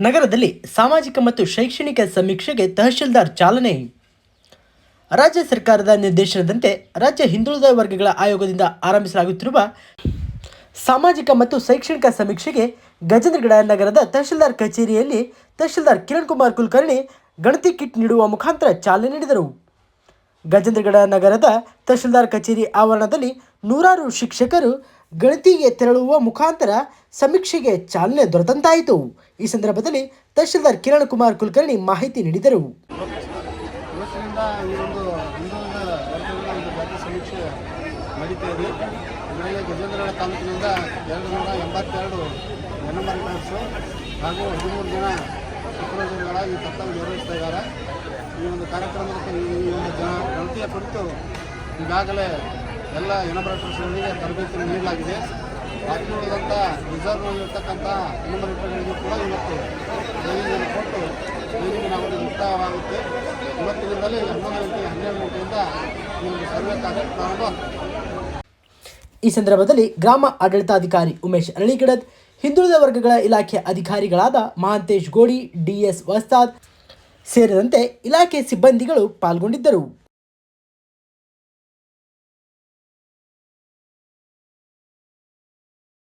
ನಗರದಲ್ಲಿ ಸಾಮಾಜಿಕ ಮತ್ತು ಶೈಕ್ಷಣಿಕ ಸಮೀಕ್ಷೆಗೆ ತಹಶೀಲ್ದಾರ್ ಚಾಲನೆ. ರಾಜ್ಯ ಸರ್ಕಾರದ ನಿರ್ದೇಶನದಂತೆ ರಾಜ್ಯ ಹಿಂದುಳಿದ ವರ್ಗಗಳ ಆಯೋಗದಿಂದ ಆರಂಭಿಸಲಾಗುತ್ತಿರುವ ಸಾಮಾಜಿಕ ಮತ್ತು ಶೈಕ್ಷಣಿಕ ಸಮೀಕ್ಷೆಗೆ ಗಜೇಂದ್ರಗಡ ನಗರದ ತಹಶೀಲ್ದಾರ್ ಕಚೇರಿಯಲ್ಲಿ ತಹಶೀಲ್ದಾರ್ ಕಿರಣ್ ಕುಮಾರ್ ಕುಲಕರ್ಣಿ ಗಣತಿ ಕಿಟ್ ನೀಡುವ ಮುಖಾಂತರ ಚಾಲನೆ ನೀಡಿದರು. ಗಜೇಂದ್ರಗಡ ನಗರದ ತಹಶೀಲ್ದಾರ್ ಕಚೇರಿ ಆವರಣದಲ್ಲಿ ನೂರಾರು ಶಿಕ್ಷಕರು ಗಣತಿಗೆ ತೆರಳುವ ಮುಖಾಂತರ ಸಮೀಕ್ಷೆಗೆ ಚಾಲನೆ ದೊರೆತಂತಾಯಿತು. ಈ ಸಂದರ್ಭದಲ್ಲಿ ತಹಶೀಲ್ದಾರ್ ಕಿರಣ್ ಕುಮಾರ್ ಕುಲಕರ್ಣಿ ಮಾಹಿತಿ ನೀಡಿದರು. ಈ ಒಂದು ಸಮೀಕ್ಷೆ ಎಂಬತ್ತೆರಡು ಹಾಗೂ ಹದಿಮೂರು ಜನ ಈ ಇದ್ದಾರೆ. ಈ ಒಂದು ಕಾರ್ಯಕ್ರಮಕ್ಕೆ ಈ ಒಂದು ಜನ ಗಣತಿಯ ಕುರಿತು ಈಗಾಗಲೇ ಎಲ್ಲ ಎನ್ಎಂಆರ್ಟರ್ಸ್ಗಳಿಗೆ ತರಬೇತಿ ನೀಡಲಾಗಿದೆ. ಬಾಕಿ ಉಳಿದಂಥ ರಿಸರ್ವ್ನಲ್ಲಿರ್ತಕ್ಕಂಥ ಎನ್ಎಂಆರ್ಟರ್ಗಳಿಗೂ ಕೂಡ ಇವತ್ತು ಟ್ರೈನಿಂಗನ್ನು ಕೊಟ್ಟು ಟ್ರೈನಿಂಗ್ ಅವರಿಗೆ ಮುಕ್ತಾಯವಾಗುತ್ತೆ ಇವತ್ತಿನಿಂದಲೇ ಹನ್ನೊಂದು ಗಂಟೆ, ಹನ್ನೆರಡು ಗಂಟೆಯಿಂದ ಈ ಒಂದು ಸರ್ವೆ ಕಾರ್ಯ ಪ್ರಾರಂಭ ಈ ಸಂದರ್ಭದಲ್ಲಿ ಗ್ರಾಮ ಆಡಳಿತಾಧಿಕಾರಿ ಉಮೇಶ್ ಅರಳಿಗಡದ್, ಹಿಂದುಳಿದ ವರ್ಗಗಳ ಇಲಾಖೆ ಅಧಿಕಾರಿಗಳಾದ ಮಹಾಂತೇಶ್ ಗೋಡಿ ಡಿಎಸ್ ವಸ್ತಾದ್ ಸೇರಿದಂತೆ ಇಲಾಖೆ ಸಿಬ್ಬಂದಿಗಳು ಪಾಲ್ಗೊಂಡಿದ್ದರು.